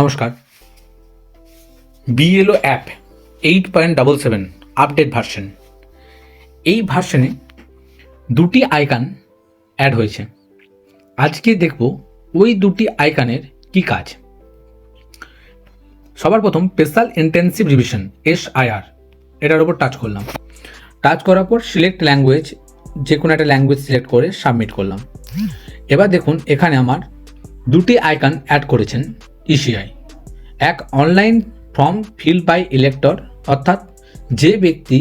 নমস্কার। BLO app eight point double seven update version. এই ভার্সনে দুটি আইকন অ্যাড হয়েছে। আজকে দেখব ওই দুটি আইকনের কি কাজ। সবার প্রথম special intensive revision S IR এটার উপর টাচ করলাম। টাচ করার পর সিলেক্ট ল্যাঙ্গুয়েজ যে কোনো একটা ল্যাঙ্গুয়েজ সিলেক্ট করে সাবমিট করলাম। এবার দেখুন এখানে আমার দুটি আইকন অ্যাড করেছেন। ইসিআই এক online form fill by elector, অর্থাৎ যে ব্যক্তি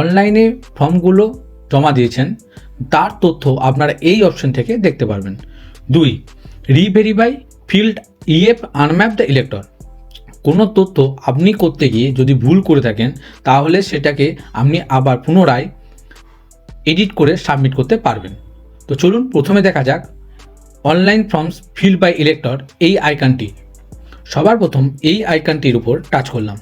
অনলাইনে ফর্মগুলো জমা দিয়েছেন, তার তথ্য আপনারা এই অপশন থেকে দেখতে পারবেন। দুই, reverify field EF unmap the elector. কোনো তথ্য আপনি করতে গিয়ে যদি ভুল করে থাকেন, তাহলে সেটাকে আপনি আবার পুনরায় এডিট করে সাবমিট করতে পারবেন। তো চলুন, প্রথমে দেখা যাক, online forms fill by elector, এই আইকনটি সবার প্রথম এই আইকনটির উপর টাচ করলাম।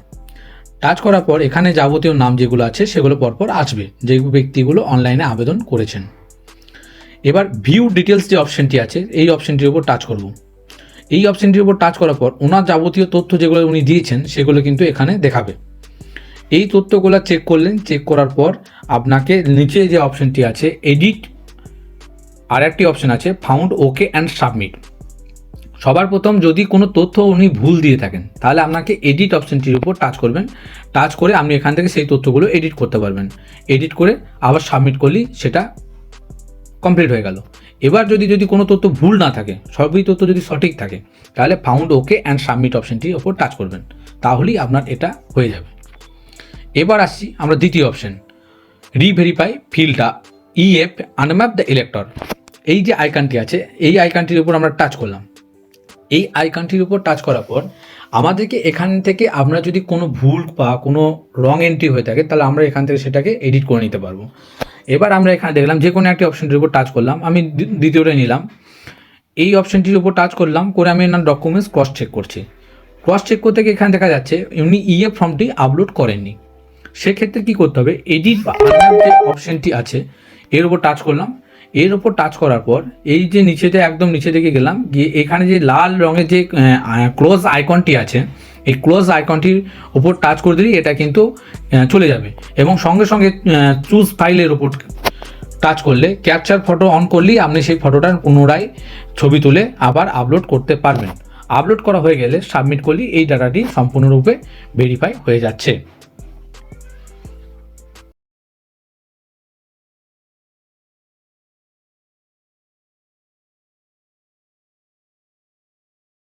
টাচ করার পর এখানে যাবতীয় নাম যেগুলো আছে সেগুলো পরপর আসবে, যে ব্যক্তিগুলো অনলাইনে আবেদন করেছেন। এবার ভিউ ডিটেলস যে অপশনটি আছে, এই অপশনটির উপর টাচ করব। এই অপশনটির উপর টাচ করার পর ওনার যাবতীয় তথ্য যেগুলো উনি দিয়েছেন, সেগুলো কিন্তু এখানে দেখাবে। এই তথ্যগুলো চেক করলেন, চেক করার পর আপনাকে নিচে যে অপশনটি আছে, এডিট আর একটি অপশন আছে, ফাউন্ড ওকে অ্যান্ড সাবমিট। সবার প্রথম যদি কোনো তথ্য উনি ভুল দিয়ে থাকেন, তাহলে আপনাকে এডিট অপশনটির উপর টাচ করবেন। টাচ করে আপনি এখান থেকে সেই তথ্যগুলো এডিট করতে পারবেন। এডিট করে আবার সাবমিট করলেই সেটা কমপ্লিট হয়ে গেল। এবার যদি যদি কোনো তথ্য ভুল না থাকে, সবই তথ্য যদি সঠিক থাকে, তাহলে ফাউন্ড ওকে অ্যান্ড সাবমিট অপশনটির ওপর টাচ করবেন। তাহলেই আপনার এটা হয়ে যাবে। এবার আসছি আমরা দ্বিতীয় অপশন রিভেরিফাই ফিল্ডটা ইএফ আনম্যাপ দ্য ইলেক্টর এই যে আইকনটি আছে, এই আইকনটির উপর আমরা টাচ করলাম। এই আইকনটির উপর টাচ করার পর, আমাদেরকে এখান থেকে আমরা যদি কোনো ভুল বা কোনো রং এন্ট্রি হয়ে থাকে, তাহলে আমরা এখান থেকে সেটাকে এডিট করে নিতে পারব। এবার আমরা এখানে দেখলাম যে কোনো একটি অপশনটির উপর টাচ করলাম, আমি দ্বিতীয়টা নিলাম। এই অপশনটির উপর টাচ করলাম, করে আমি এনার ডকুমেন্টস ক্রস চেক করছি। ক্রস চেক করতে গিয়ে এখানে দেখা যাচ্ছে, উনি ইএফ ফর্মটি আপলোড করেননি। সেক্ষেত্রে কী করতে হবে? এডিট বা যে অপশনটি আছে, এর উপর টাচ করলাম। এর উপর টাচ করার পর, এই যে নিচেতে একদম নিচে দিকে গেলাম, গিয়ে এখানে যে লাল রঙের যে ক্লোজ আইকনটি আছে, এই ক্লোজ আইকনটির উপর টাচ করে দিলেই এটা কিন্তু চলে যাবে। এবং সঙ্গে সঙ্গে চুজ ফাইলের উপর টাচ করলে ক্যাপচার ফটো অন করলেই আপনি সেই ফটোটার পুনরায় ছবি তুলে আবার আপলোড করতে পারবেন। আপলোড করা হয়ে গেলে সাবমিট করলেই এই ডাটাটি সম্পূর্ণরূপে ভেরিফাই হয়ে যাচ্ছে।